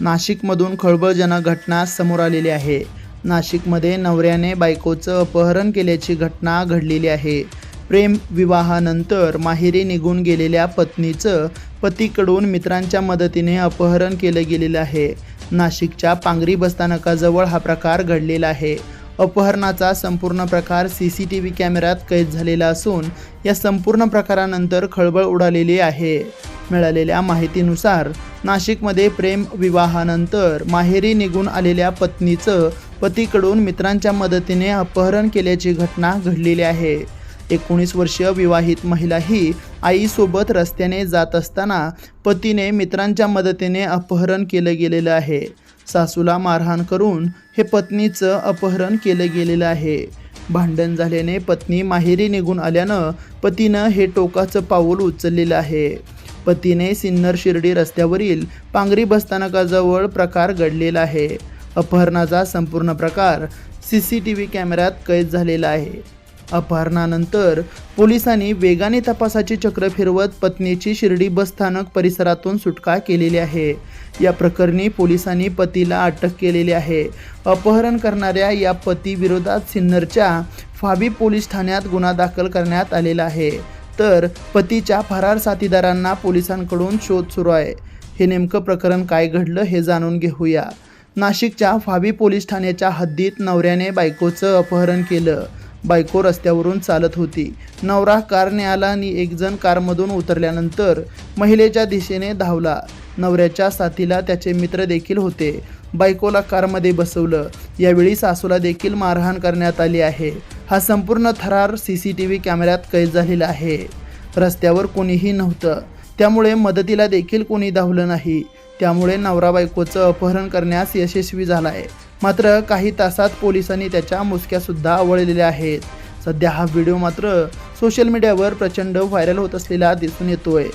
नाशिकमधून खळबळजनक घटना समोर आलेली आहे. नाशिकमध्ये नवऱ्याने बायकोचं अपहरण केल्याची घटना घडलेली आहे. प्रेम विवाहानंतर माहेरी निघून गेलेल्या पत्नीचं पतीकडून मित्रांच्या मदतीने अपहरण केलं गेलेलं आहे. नाशिकच्या पांगरी बसस्थानकाजवळ हा प्रकार घडलेला आहे. अपहरणाचा संपूर्ण प्रकार सी सी टी व्ही कॅमेऱ्यात कैद झालेला असून या संपूर्ण प्रकारानंतर खळबळ उडालेली आहे. मिळालेल्या माहितीनुसार नाशिकमध्ये प्रेम विवाहानंतर माहेरी निघून आलेल्या पत्नीचं पतीकडून मित्रांच्या मदतीने अपहरण केल्याची घटना घडलेली आहे. एकोणीस वर्षीय विवाहित महिला ही आईसोबत रस्त्याने जात असताना पतीने मित्रांच्या मदतीने अपहरण केलं गेलेलं आहे. सासूला मारहाण करून हे पत्नीचं अपहरण केलं गेलेलं आहे. भांडण झाल्याने पत्नी माहेरी निघून आल्यानं पतीनं हे टोकाचं पाऊल उचललेलं आहे. पतीने सिन्नर शिर्डी रस्त्यावरील पांगरी बसस्थानकाजवळ प्रकार घडलेला आहे. अपहरणाचा संपूर्ण प्रकार सी सी टी व्ही कॅमेऱ्यात कैद झालेला आहे. अपहरणानंतर पोलिसांनी वेगाने तपासाची चक्र फिरवत पत्नीची शिर्डी बसस्थानक परिसरातून सुटका केलेली आहे. या प्रकरणी पोलिसांनी पतीला अटक केलेली आहे. अपहरण करणाऱ्या या पतीविरोधात सिन्नरच्या फाबी पोलीस ठाण्यात गुन्हा दाखल करण्यात आलेला आहे. तर पतीच्या फरार साथीदारांना पोलिसांकडून शोध सुरू आहे. हे नेमकं प्रकरण काय घडलं हे जाणून घेऊया. नाशिकच्या फावी पोलीस ठाण्याच्या हद्दीत नवऱ्याने बायकोचं अपहरण केलं. बायको रस्त्यावरून चालत होती. नवरा कारने आला आणि एकजण कारमधून उतरल्यानंतर महिलेच्या दिशेने धावला. नवऱ्याच्या साथीला त्याचे मित्र देखील होते. बायकोला कारमध्ये बसवलं. यावेळी सासूला देखील मारहाण करण्यात आली आहे. हा संपूर्ण थरार सी सी टी व्ही कॅमेऱ्यात कैद झालेला आहे. रस्त्यावर कोणीही नव्हतं. त्यामुळे मदतीला देखील कोणी धावलं नाही. त्यामुळे नवरा बायकोचं अपहरण करण्यास यशस्वी झाला आहे मात्र काही तासात पोलिसांनी त्याच्या मुसक्यासुद्धा आवळलेल्या आहेत. सध्या हा व्हिडिओ मात्र सोशल मीडियावर प्रचंड व्हायरल होत असलेला दिसून येतोय.